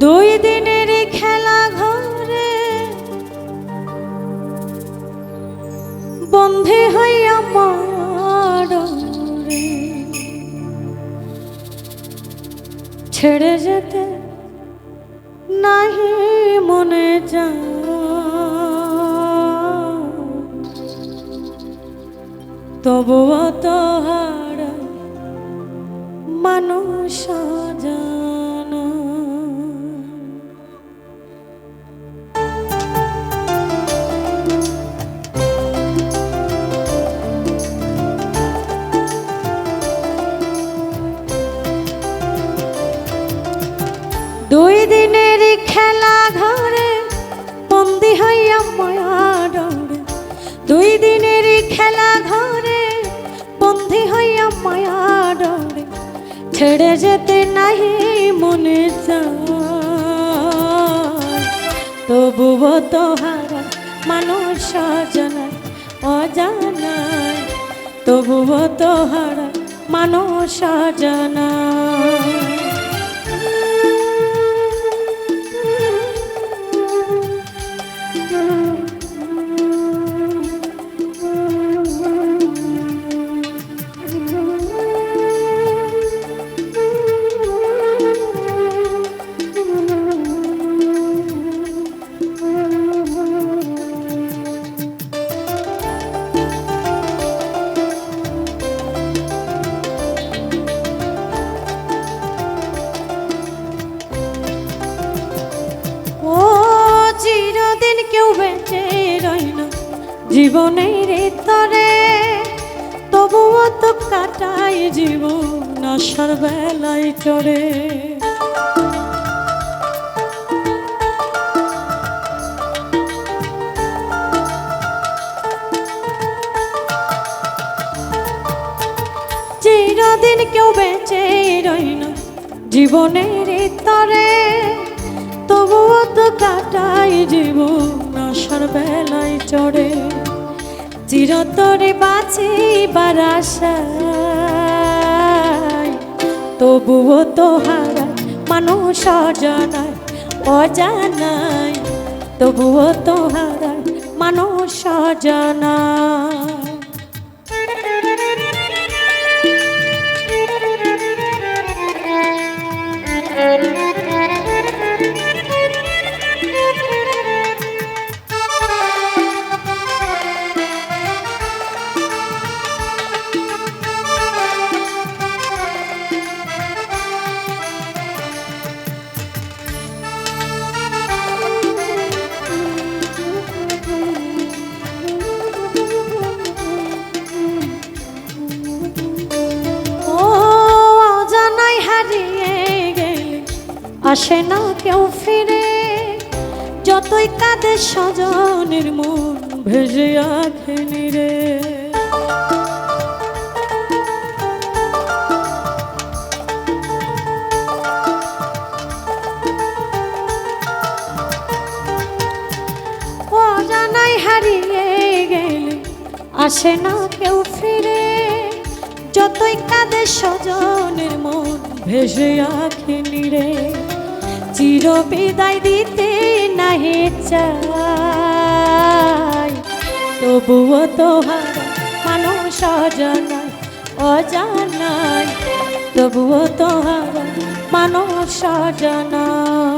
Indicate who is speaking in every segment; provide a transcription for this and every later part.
Speaker 1: দুই দিনের খেলা ঘরে। বন্ধে হইয়া মরে ছেড়ে যেতে নাহি মনে যা তবুও তো হারা মানুষ জানা খেলা ঘরে, বন্দি হইয়া মায়া ডরে দুই দিনের খেলা ঘরে, বন্দি হইয়া মায়া ডরে ছেড়ে যেতে নাহি মনে তবুও তোহারা মানুষ জানায় অজানায়। তবুও তোহারা মানুষ জানায় বেঁচে রই না জীবনের তরে, তবুও তো কাটাই জীবন আসার বেলায় চড়ে। চিরদিন কেউ বেঁচে রই না জীবনের তরে, তবুও তো কাটাই জীবন আসার বেলায় চড়ে। চিরতরে বাঁচি বার তবুও তো হারা মানুষ অজানায় অজানায়, তবুও তো হারায় মানুষ অজানায়। আসে না কেউ ফিরে। যতই কাঁদে স্বজনের মন ভেসে আখে নিরে। আসে না কেউ ফিরে। যতই কাঁদে স্বজনের মন ভেসে আখে নিরে। চির দিতে নাহে চাই। তবুও তোহার মানুষ অজানায় অজানায়। তবুও তোহার মানুষ অজানায়।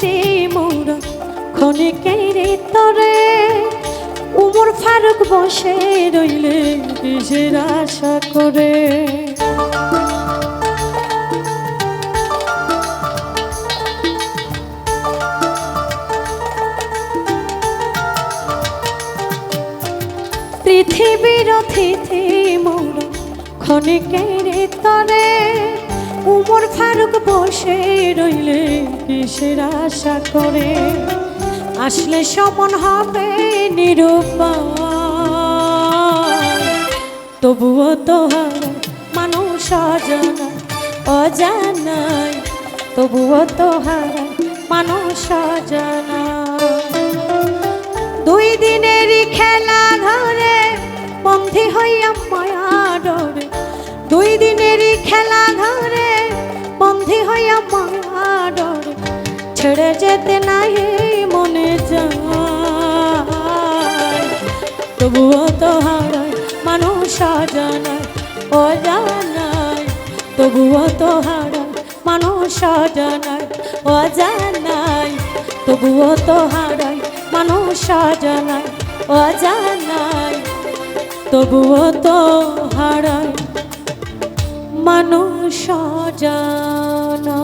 Speaker 1: অথিতে মোর ক্ষণিকের তরে। উমর ফারুক বসে রইলে কিসের আশা করে। পৃথিবীর অতিথি মোর ক্ষণিকের তরে। উমর ফারুক বসে রইলে কিসের আশা করে? আসলে সমন হবে নিরূপা তবুও তোহার মানুষ অজানা অজানায় তবুও তোহার মানুষ অজানা। দুই দিনেরই খেলা ধরে ডরে ছেড়ে যেতে নাই মনে যায়। তবুও তো হারায় মানুষ অজানায় অজানায়। তবুও তো হারায় মানুষ অজানায় অজানায়। তবুও তো হারায় মানুষ অজানায় অজানায়। তবুও তো হারায় মানুষ জানা